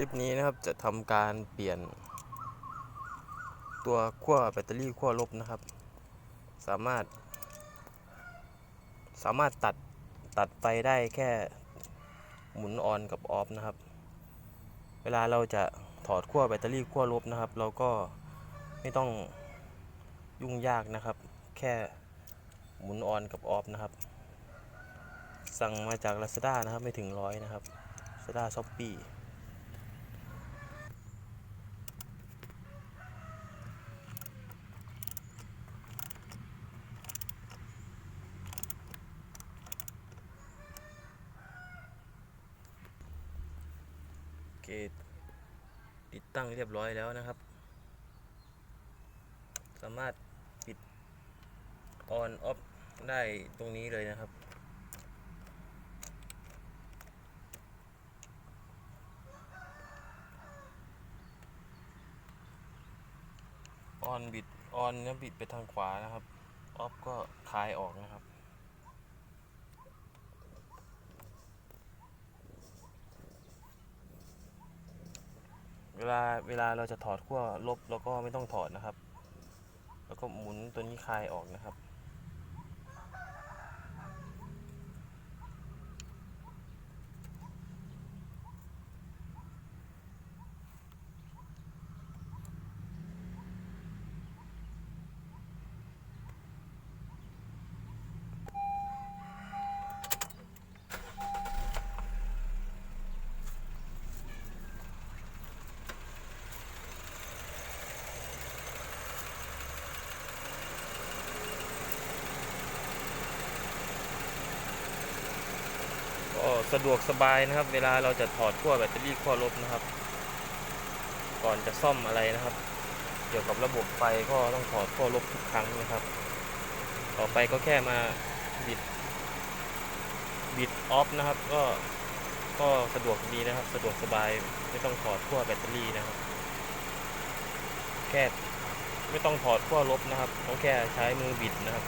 ลิปนี้นะครับจะทำการเปลี่ยน ตัวขั้วแบตเตอรี่ขั้วลบนะครับ สามารถ สามารถตัดตัดไฟได้แค่หมุนออนกับออฟนะครับ เวลาเราจะถอดขั้วแบตเตอรี่ขั้วลบนะครับ เราก็ไม่ต้องยุ่งยากนะครับ แค่หมุนออนกับออฟนะครับ สั่งมาจาก Lazada นะครับไม่ถึงร้อยนะครับ Lazada Shopee คติดตั้งเรียบร้อยแล้วนะครับ สามารถปิด on off ได้ตรงนี้เลยนะครับ ออนบิดออนเนี่ยบิดไปทางขวานะครับ ออฟก็คลายออกนะครับ ลาเวลาเราจะถอดขั้วลบเราก็ไม่ต้องถอดนะครับ แล้วก็หมุนตัวนี้คลายออกนะครับ สะดวกสบายนะครับ เวลาเราจะถอดขั้วแบตเตอรี่ขั้วลบนะครับ ก่อนจะซ่อมอะไรนะครับ เกี่ยวกับระบบไฟก็ต้องถอดขั้วลบทุกครั้งนะครับ ต่อไปก็แค่มาบิดบิดออฟนะครับ ก็ก็สะดวกดีนะครับ สะดวกสบายไม่ต้องถอดขั้วแบตเตอรี่นะครับ แค่ไม่ต้องถอดขั้วลบนะครับก็แค่ใช้มือบิดนะครับ